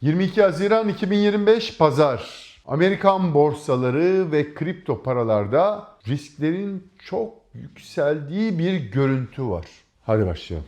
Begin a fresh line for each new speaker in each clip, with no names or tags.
22 Haziran 2025 Pazar. Amerikan borsaları ve kripto paralarda risklerin çok yükseldiği bir görüntü var. Hadi başlayalım.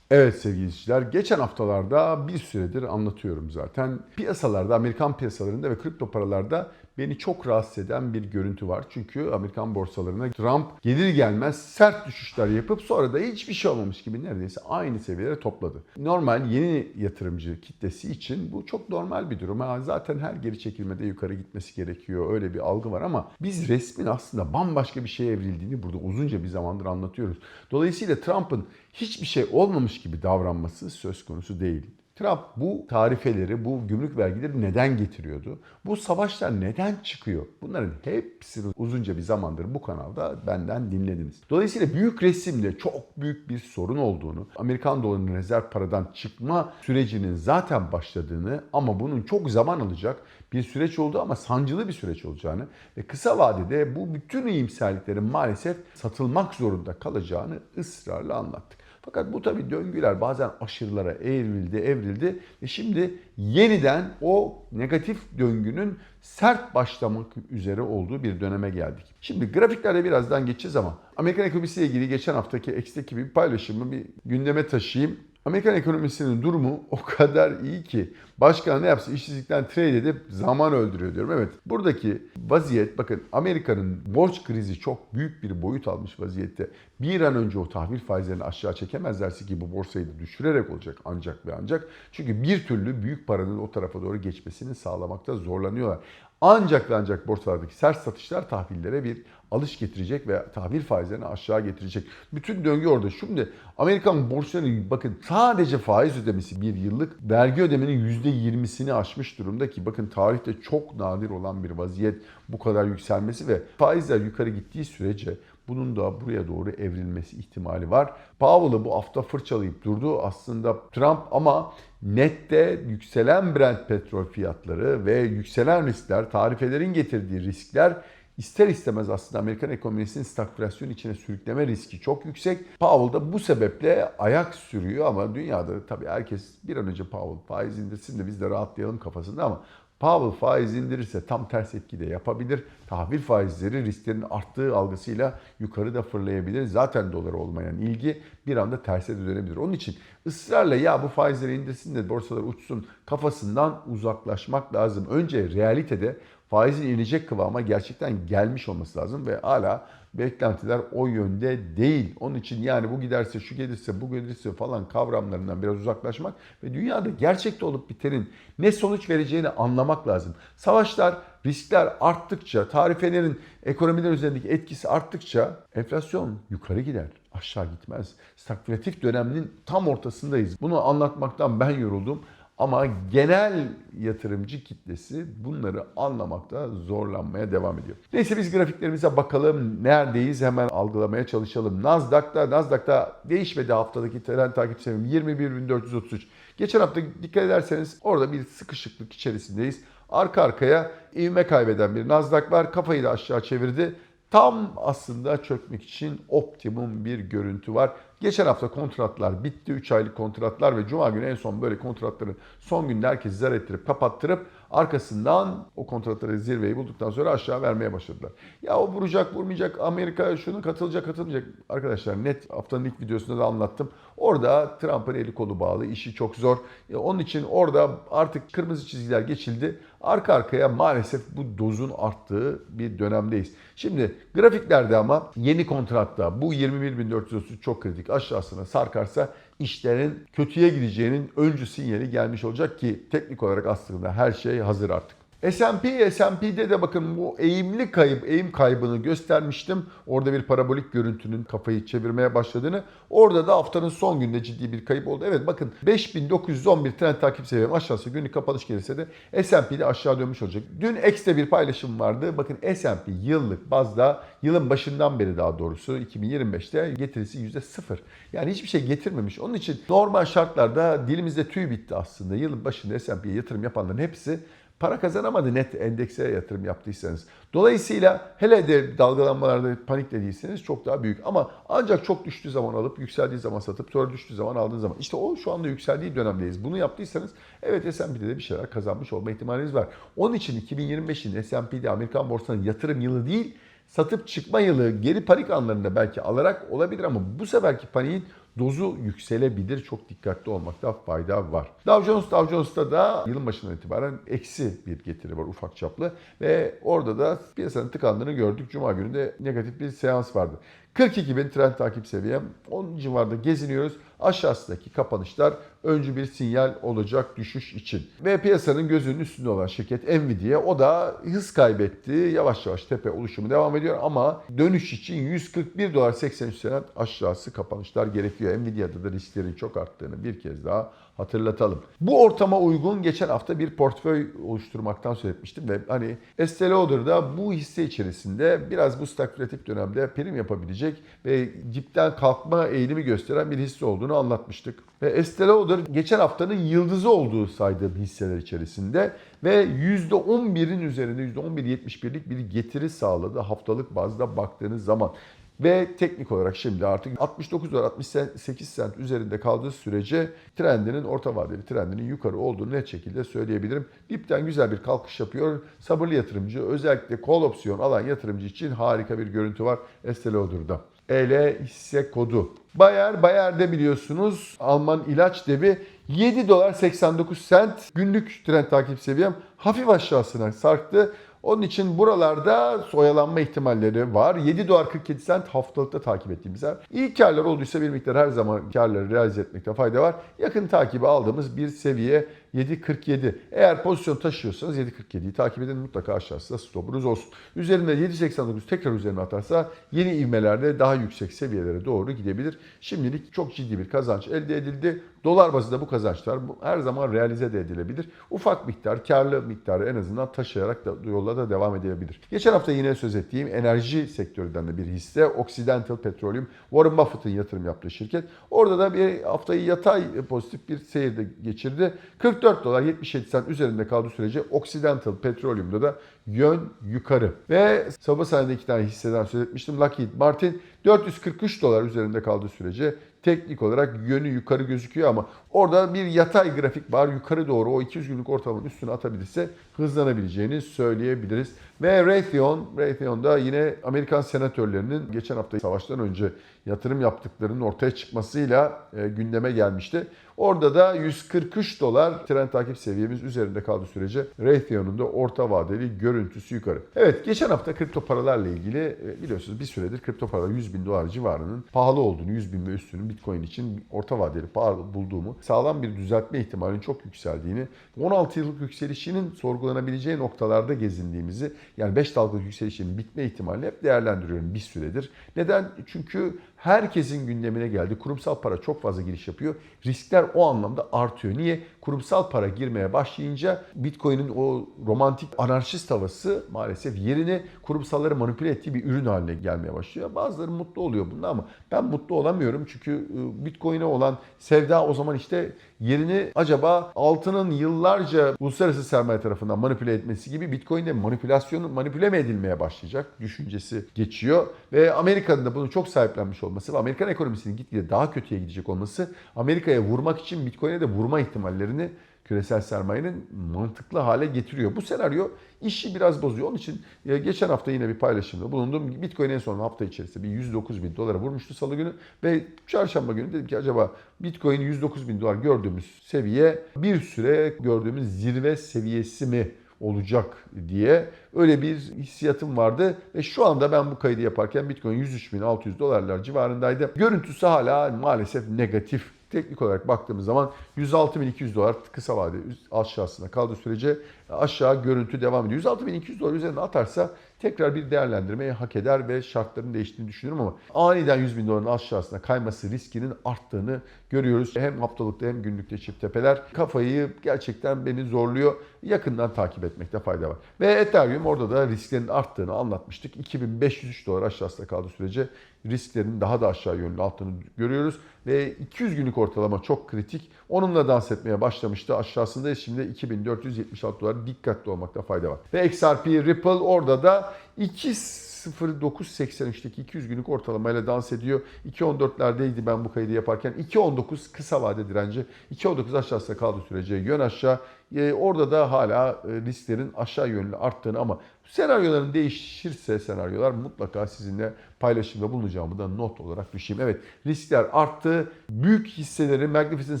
Evet sevgili izleyiciler, geçen haftalarda bir süredir anlatıyorum zaten. Piyasalarda, Amerikan piyasalarında ve kripto paralarda beni çok rahatsız eden bir görüntü var. Çünkü Amerikan borsalarına Trump gelir gelmez sert düşüşler yapıp sonra da hiçbir şey olmamış gibi neredeyse aynı seviyelere topladı. Normal yeni yatırımcı kitlesi için bu çok normal bir durum. Ha, zaten her geri çekilmede yukarı gitmesi gerekiyor. Öyle bir algı var ama biz resmin aslında bambaşka bir şeye evrildiğini burada uzunca bir zamandır anlatıyoruz. Dolayısıyla Trump'ın hiçbir şey olmamış gibi davranması söz konusu değil. Trump bu tarifeleri, bu gümrük vergileri neden getiriyordu? Bu savaşlar neden çıkıyor? Bunların hepsini uzunca bir zamandır bu kanalda benden dinlediniz. Dolayısıyla büyük resimde çok büyük bir sorun olduğunu, Amerikan dolarının rezerv paradan çıkma sürecinin zaten başladığını ama bunun çok zaman alacak bir süreç oldu ama sancılı bir süreç olacağını ve kısa vadede bu bütün iyimserliklerin maalesef satılmak zorunda kalacağını ısrarla anlattık. Fakat bu tabii döngüler bazen aşırılara evrildi, evrildi ve şimdi yeniden o negatif döngünün sert başlamak üzere olduğu bir döneme geldik. Şimdi grafiklerde birazdan geçeceğiz ama Amerikan ekonomisiyle ilgili geçen haftaki eksteki bir paylaşımı bir gündeme taşıyayım. Amerikan ekonomisinin durumu o kadar iyi ki başkan ne yapsa işsizlikten trade edip zaman öldürüyor diyorum. Evet buradaki vaziyet bakın Amerika'nın borç krizi çok büyük bir boyut almış vaziyette. Bir an önce o tahvil faizlerini aşağı çekemezlerse ki bu borsayı da düşürerek olacak ancak ve ancak. Çünkü bir türlü büyük paranın o tarafa doğru geçmesini sağlamakta zorlanıyorlar. Ancak ve ancak borsalardaki sert satışlar tahvillere bir alış getirecek ve tahvil faizlerini aşağı getirecek. Bütün döngü orada. Şimdi Amerikan borçlarının bakın sadece faiz ödemesi bir yıllık vergi ödemenin %20'sini aşmış durumda ki bakın tarihte çok nadir olan bir vaziyet bu kadar yükselmesi ve faizler yukarı gittiği sürece bunun da buraya doğru evrilmesi ihtimali var. Powell'ı bu hafta fırçalayıp durdu aslında Trump ama nette yükselen Brent petrol fiyatları ve yükselen riskler, tarifelerin getirdiği riskler ister istemez aslında Amerikan ekonomisinin stagflasyon içine sürükleme riski çok yüksek. Powell da bu sebeple ayak sürüyor ama dünyada tabii herkes bir an önce Powell faiz indirsin de biz de rahatlayalım kafasında ama Powell faiz indirirse tam ters etki de yapabilir. Tahvil faizleri risklerin arttığı algısıyla yukarı da fırlayabilir. Zaten dolara olmayan ilgi bir anda terse de dönebilir. Onun için ısrarla ya bu faizleri indirsin de borsalar uçsun kafasından uzaklaşmak lazım. Önce realitede faizin inecek kıvama gerçekten gelmiş olması lazım ve hala beklentiler o yönde değil. Onun için yani bu giderse, şu gelirse, bu gelirse falan kavramlarından biraz uzaklaşmak ve dünyada gerçekte olup bitenin ne sonuç vereceğini anlamak lazım. Savaşlar, riskler arttıkça, tarifelerin ekonomiler üzerindeki etkisi arttıkça enflasyon yukarı gider aşağı gitmez. Stagflatif döneminin tam ortasındayız. Bunu anlatmaktan ben yoruldum. Ama genel yatırımcı kitlesi bunları anlamakta zorlanmaya devam ediyor. Neyse biz grafiklerimize bakalım. Neredeyiz hemen algılamaya çalışalım. Nasdaq'ta, Nasdaq'ta değişmedi haftadaki trend takip seviyem 21.433. Geçen hafta dikkat ederseniz orada bir sıkışıklık içerisindeyiz. Arka arkaya ivme kaybeden bir Nasdaq var. Kafayı da aşağı çevirdi. Tam aslında çökmek için optimum bir görüntü var. Geçen hafta kontratlar bitti. 3 aylık kontratlar ve Cuma günü en son böyle kontratları son günde herkes zar ettirip kapattırıp arkasından o kontratları zirveyi bulduktan sonra aşağı vermeye başladılar. Ya o vuracak vurmayacak Amerika şunu katılacak katılmayacak. Arkadaşlar net haftanın ilk videosunda da anlattım. Orada Trump'ın eli kolu bağlı işi çok zor. E, onun için orada artık kırmızı çizgiler geçildi. Arka arkaya maalesef bu dozun arttığı bir dönemdeyiz. Şimdi grafiklerde ama yeni kontratta bu 21.433 çok kritik aşağısına sarkarsa işlerin kötüye gideceğinin öncü sinyali gelmiş olacak ki teknik olarak aslında her şey hazır artık. S&P, S&P'de de bakın bu eğimli kayıp, eğim kaybını göstermiştim. Orada bir parabolik görüntünün kafayı çevirmeye başladığını. Orada da haftanın son gününde ciddi bir kayıp oldu. Evet bakın 5911 trend takip seviyem aşağısı günlük kapanış gelirse de S&P'de aşağı dönmüş olacak. Dün X'te bir paylaşım vardı. Bakın S&P yıllık bazda yılın başından beri daha doğrusu 2025'te getirisi %0. Yani hiçbir şey getirmemiş. Onun için normal şartlarda dilimizde tüy bitti aslında. Yılın başında S&P'ye yatırım yapanların hepsi para kazanamadı net endekse yatırım yaptıysanız. Dolayısıyla hele de dalgalanmalarda panikle değilseniz çok daha büyük. Ama ancak çok düştüğü zaman alıp yükseldiği zaman satıp sonra düştüğü zaman aldığınız zaman. İşte o şu anda yükseldiği dönemdeyiz. Bunu yaptıysanız evet S&P'de de bir şeyler kazanmış olma ihtimaliniz var. Onun için 2025'in S&P'de Amerikan borsanın yatırım yılı değil satıp çıkma yılı geri panik anlarında belki alarak olabilir ama bu seferki paniğin dozu yükselebilir. Çok dikkatli olmakta fayda var. Dow Jones, Dow Jones'ta da yılın başından itibaren eksi bir getiri var ufak çaplı. Ve orada da piyasanın tıkandığını gördük. Cuma günü de negatif bir seans vardı. 42 bin trend takip seviyem. 10 civarında geziniyoruz. Aşağısındaki kapanışlar öncü bir sinyal olacak düşüş için. Ve piyasanın gözünün üstünde olan şirket Nvidia o da hız kaybetti. Yavaş yavaş tepe oluşumu devam ediyor ama dönüş için 141 dolar 83 sent aşağısı kapanışlar gerekiyor. Nvidia'da da risklerin çok arttığını bir kez daha hatırlatalım. Bu ortama uygun geçen hafta bir portföy oluşturmaktan söz etmiştim ve hani Estee Lauder'da bu hisse içerisinde biraz bu stagflatif dönemde prim yapabilecek ve dipten kalkma eğilimi gösteren bir hisse olduğunu anlatmıştık. Ve Estee Lauder geçen haftanın yıldızı olduğu saydığım hisseler içerisinde ve %11'in üzerinde %11.71'lik bir getiri sağladı haftalık bazda baktığınız zaman. Ve teknik olarak şimdi artık 69 dolar 68 sent üzerinde kaldığı sürece trendinin orta vadeli trendinin yukarı olduğunu net şekilde söyleyebilirim. Dipten güzel bir kalkış yapıyor. Sabırlı yatırımcı özellikle call opsiyon alan yatırımcı için harika bir görüntü var Estee Lauder'da. EL hisse kodu. Bayer, Bayer'de biliyorsunuz Alman ilaç devi 7 dolar 89 sent günlük trend takip seviyem hafif aşağısına sarktı. Onun için buralarda soyalanma ihtimalleri var. 7 dolar 47 sent haftalıkta takip ettiğimiz yer. İyi karlar olduysa bir miktar her zaman karları realize etmekte fayda var. Yakın takibi aldığımız bir seviye 7.47. Eğer pozisyon taşıyorsanız 7.47'yi takip edin. Mutlaka aşağısında stopunuz olsun. Üzerinde 7.89 tekrar üzerine atarsa yeni ivmelerde daha yüksek seviyelere doğru gidebilir. Şimdilik çok ciddi bir kazanç elde edildi. Dolar bazında bu kazançlar her zaman realize de edilebilir. Ufak miktar, karlı miktarı en azından taşıyarak da yolla da devam edebilir. Geçen hafta yine söz ettiğim enerji sektöründen de bir hisse Occidental Petroleum. Warren Buffett'ın yatırım yaptığı şirket. Orada da bir haftayı yatay pozitif bir seyirde geçirdi. 44 dolar 77 sent üzerinde kaldığı sürece Occidental Petroleum'da da yön yukarı. Ve sabah sayede iki tane hisseden söz etmiştim. Lockheed Martin 443 dolar üzerinde kaldığı sürece teknik olarak yönü yukarı gözüküyor ama orada bir yatay grafik var. Yukarı doğru o 200 günlük ortalamanın üstüne atabilirse hızlanabileceğini söyleyebiliriz. Ve Raytheon, Raytheon'da yine Amerikan senatörlerinin geçen hafta savaştan önce yatırım yaptıklarının ortaya çıkmasıyla e, gündeme gelmişti. Orada da 143 dolar trend takip seviyemiz üzerinde kaldığı sürece Raytheon'un da orta vadeli görüntüsü yukarı. Evet geçen hafta kripto paralarla ilgili e, biliyorsunuz bir süredir kripto paralar 100 bin dolar civarının pahalı olduğunu, 100 bin ve üstünün Bitcoin için orta vadeli pahalı bulduğumu, sağlam bir düzeltme ihtimalinin çok yükseldiğini, 16 yıllık yükselişinin sorgulanabileceği noktalarda gezindiğimizi, yani 5 dalgalık yükselişin bitme ihtimalini hep değerlendiriyorum bir süredir. Neden? Çünkü herkesin gündemine geldi. Kurumsal para çok fazla giriş yapıyor. Riskler o anlamda artıyor. Niye? Kurumsal para girmeye başlayınca Bitcoin'in o romantik anarşist havası maalesef yerini kurumsalları manipüle ettiği bir ürün haline gelmeye başlıyor. Bazıları mutlu oluyor bunda ama ben mutlu olamıyorum. Çünkü Bitcoin'e olan sevda o zaman işte yerini acaba altının yıllarca uluslararası sermaye tarafından manipüle etmesi gibi Bitcoin'de manipülasyonun manipüle mi edilmeye başlayacak düşüncesi geçiyor. Ve Amerika'nın da bunu çok sahiplenmiş olması ve Amerikan ekonomisinin gitgide daha kötüye gidecek olması Amerika'ya vurmak için Bitcoin'e de vurma ihtimallerini küresel sermayenin mantıklı hale getiriyor. Bu senaryo işi biraz bozuyor. Onun için e, geçen hafta yine bir paylaşımda bulundum. Bitcoin en son hafta içerisinde bir 109 bin dolara vurmuştu salı günü. Ve çarşamba günü dedim ki acaba Bitcoin 109 bin dolar gördüğümüz seviye bir süre gördüğümüz zirve seviyesi mi olacak diye öyle bir hissiyatım vardı ve şu anda ben bu kaydı yaparken Bitcoin 103.600 dolarlar civarındaydı. Görüntüsü hala maalesef negatif. Teknik olarak baktığımız zaman 106.200 dolar kısa vade aşağısına kaldığı sürece aşağı görüntü devam ediyor. 106.200 dolar üzerine atarsa tekrar bir değerlendirmeyi hak eder ve şartların değiştiğini düşünüyorum ama aniden 100 bin doların aşağısına kayması riskinin arttığını görüyoruz. Hem haftalıkta hem günlükte çift tepeler kafayı gerçekten beni zorluyor. Yakından takip etmekte fayda var. Ve Ethereum orada da risklerin arttığını anlatmıştık. 2503 dolar aşağısında kaldığı sürece risklerin daha da aşağı yönlü arttığını görüyoruz. Ve 200 günlük ortalama çok kritik. Onunla dans etmeye başlamıştı. Aşağısında şimdi 2476 dolar dikkatli olmakta fayda var. Ve XRP Ripple orada da 2.0983'teki 200 günlük ortalamayla dans ediyor. 2.14'lerdeydi ben bu kaydı yaparken. 2.19 kısa vade direnci. 2.19 aşağısında kaldığı sürece yön aşağı. Ee, orada da hala e, risklerin aşağı yönlü arttığını ama senaryoların değişirse senaryolar mutlaka sizinle paylaşımda bulunacağımı da not olarak düşeyim. Evet riskler arttı. Büyük hisseleri Magnificent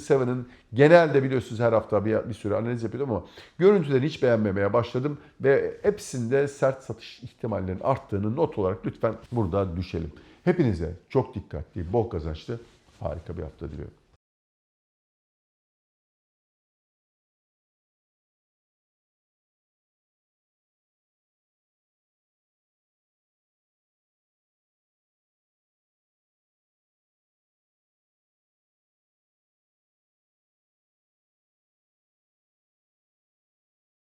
Seven'ın genelde biliyorsunuz her hafta bir, bir süre analiz yapıyordum ama görüntüleri hiç beğenmemeye başladım ve hepsinde sert satış ihtimallerinin arttığını not olarak lütfen burada düşelim. Hepinize çok dikkatli, bol kazançlı, harika bir hafta diliyorum.